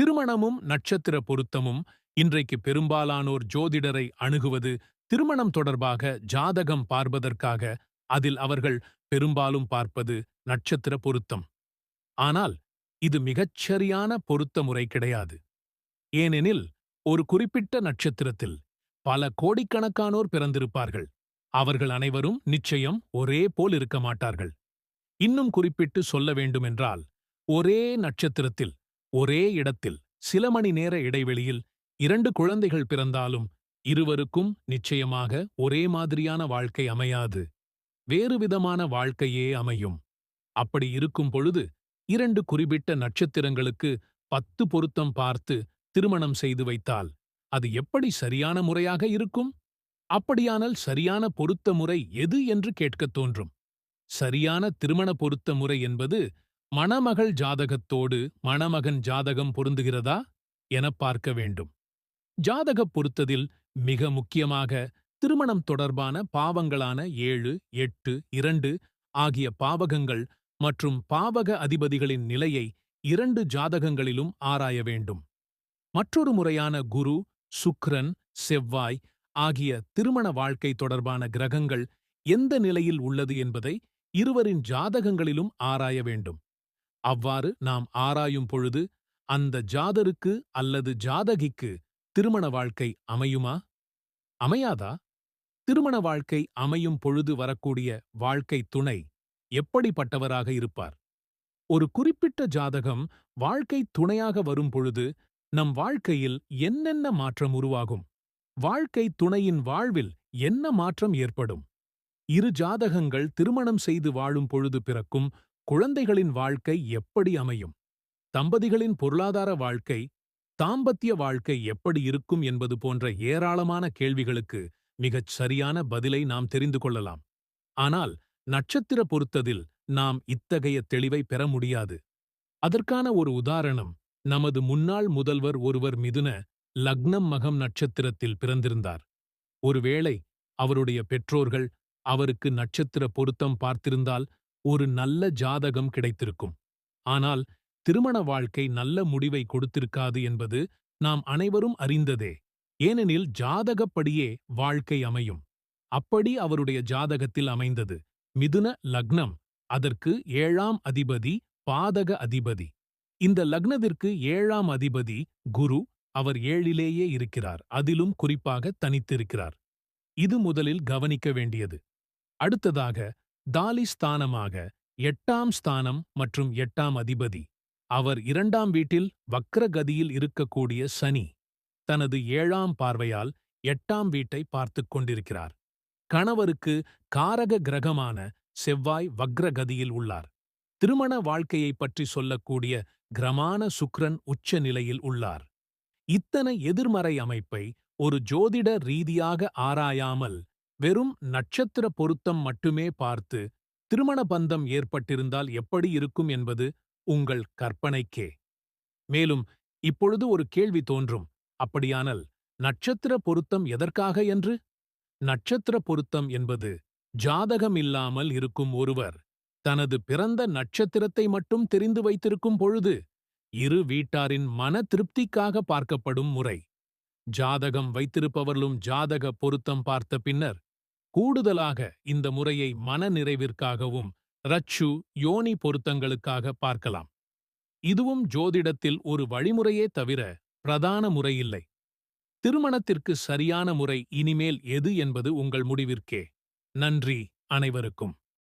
திருமணமும் நட்சத்திர பொருத்தமும் இன்றைக்கு பெரும்பாலானோர் ஜோதிடரை அணுகுவது திருமணம் தொடர்பாக ஜாதகம் பார்ப்பதற்காக அதில் அவர்கள் பெரும்பாலும் பார்ப்பது நட்சத்திர பொருத்தம். ஆனால் இது மிகச்சரியான பொருத்த முறை கிடையாது. ஏனெனில் ஒரு குறிப்பிட்ட நட்சத்திரத்தில் பல கோடிக்கணக்கானோர் பிறந்திருப்பார்கள். அவர்கள் அனைவரும் நிச்சயம் ஒரே போல் இருக்க மாட்டார்கள். இன்னும் குறிப்பிட்டு சொல்ல வேண்டுமென்றால் ஒரே நட்சத்திரத்தில் ஒரே இடத்தில் சில மணி நேர இடைவெளியில் இரண்டு குழந்தைகள் பிறந்தாலும் இருவருக்கும் நிச்சயமாக ஒரே மாதிரியான வாழ்க்கை அமையாது. வேறுவிதமான வாழ்க்கையே அமையும். அப்படி இருக்கும் பொழுது இரண்டு குறிப்பிட்ட நட்சத்திரங்களுக்கு பத்து பொருத்தம் பார்த்து திருமணம் செய்து வைத்தால் அது எப்படி சரியான முறையாக இருக்கும்? அப்படியானால் சரியான பொருத்த முறை எது என்று கேட்கத் தோன்றும். சரியான திருமண பொருத்த முறை என்பது மணமகள் ஜாதகத்தோடு மணமகன் ஜாதகம் பொருந்துகிறதா எனப் பார்க்க வேண்டும். ஜாதகப் பொருத்ததில் மிக முக்கியமாக திருமணம் தொடர்பான பாவங்களான ஏழு எட்டு இரண்டு ஆகிய பாவகங்கள் மற்றும் பாவக அதிபதிகளின் நிலையை இரண்டு ஜாதகங்களிலும் ஆராய வேண்டும். மற்றொரு முறையான குரு சுக்ரன் செவ்வாய் ஆகிய திருமண வாழ்க்கை தொடர்பான கிரகங்கள் எந்த நிலையில் உள்ளது என்பதை இருவரின் ஜாதகங்களிலும் ஆராய வேண்டும். அவ்வாறு நாம் ஆராயும் பொழுது அந்த ஜாதருக்கு அல்லது ஜாதகிக்கு திருமண வாழ்க்கை அமையுமா? அமையாதா? திருமண வாழ்க்கை அமையும் பொழுது வரக்கூடிய வாழ்க்கை துணை எப்படிப்பட்டவராக இருப்பார்? ஒரு குறிப்பிட்ட ஜாதகம் வாழ்க்கை துணையாக வரும் பொழுது நம் வாழ்க்கையில் என்னென்ன மாற்றம் உருவாகும்? வாழ்க்கை துணையின் வாழ்வில் என்ன மாற்றம் ஏற்படும்? இரு ஜாதகங்கள் திருமணம் செய்து வாழும் பொழுது பிறக்கும் குழந்தைகளின் வாழ்க்கை எப்படி அமையும்? தம்பதிகளின் பொருளாதார வாழ்க்கை தாம்பத்திய வாழ்க்கை எப்படி இருக்கும் என்பது போன்ற ஏராளமான கேள்விகளுக்கு மிகச் சரியான பதிலை நாம் தெரிந்து கொள்ளலாம். ஆனால் நட்சத்திர பொறுத்ததில் நாம் இத்தகைய தெளிவை பெற முடியாது. அதற்கான ஒரு உதாரணம் நமது முன்னாள் முதல்வர் ஒருவர் மிதுன லக்னம் மகம் நட்சத்திரத்தில் பிறந்திருந்தார். ஒருவேளை அவருடைய பெற்றோர்கள் அவருக்கு நட்சத்திர பொருத்தம் பார்த்திருந்தால் ஒரு நல்ல ஜாதகம் கிடைத்திருக்கும். ஆனால் திருமண வாழ்க்கை நல்ல முடிவை கொடுத்திருக்காது என்பது நாம் அனைவரும் அறிந்ததே. ஏனெனில் ஜாதகப்படியே வாழ்க்கை அமையும். அப்படி அவருடைய ஜாதகத்தில் அமைந்தது. மிதுன லக்னம் அதற்கு ஏழாம் அதிபதி பாதக அதிபதி. இந்த லக்னத்திற்கு ஏழாம் அதிபதி குரு அவர் ஏழிலேயே இருக்கிறார். அதிலும் குறிப்பாக தனித்திருக்கிறார். இது முதலில் கவனிக்க வேண்டியது. அடுத்ததாக தாலி ஸ்தானமாக எட்டாம் ஸ்தானம் மற்றும் எட்டாம் அதிபதி. அவர் இரண்டாம் வீட்டில் வக்ரகதியில் இருக்கக்கூடிய சனி. தனது ஏழாம் பார்வையால் எட்டாம் வீட்டை பார்த்துக் கொண்டிருக்கிறார். கணவருக்கு காரக கிரகமான செவ்வாய் வக்ரகதியில் உள்ளார். திருமண வாழ்க்கையைப் பற்றி சொல்லக்கூடிய கிரமான சுக்ரன் உச்ச நிலையில் உள்ளார். இத்தனை எதிர்மறை அமைப்பை ஒரு ஜோதிட ரீதியாக ஆராயாமல் வெறும் நட்சத்திர பொருத்தம் மட்டுமே பார்த்து திருமண பந்தம் ஏற்பட்டிருந்தால் எப்படி இருக்கும் என்பது உங்கள் கற்பனைக்கே. மேலும் இப்பொழுது ஒரு கேள்வி தோன்றும். அப்படியானால் நட்சத்திர பொருத்தம் எதற்காக என்று? நட்சத்திர பொருத்தம் என்பது ஜாதகம் இல்லாமல் இருக்கும் ஒருவர் தனது பிறந்த நட்சத்திரத்தை மட்டும் தெரிந்து வைத்திருக்கும் பொழுது இரு வீட்டாரின் மன திருப்திக்காக பார்க்கப்படும் முறை. ஜாதகம் வைத்திருப்பவர்களும் ஜாதக பொருத்தம் பார்த்த பின்னர் கூடுதலாக இந்த முறையை மன நிறைவிற்காகவும் ரச்சு யோனி பொருத்தங்களுக்காக பார்க்கலாம். இதுவும் ஜோதிடத்தில் ஒரு வழிமுறையே தவிர பிரதான முறையில்லை. திருமணத்திற்கு சரியான முறை இனிமேல் எது என்பது உங்கள் முடிவிற்கே. நன்றி அனைவருக்கும்.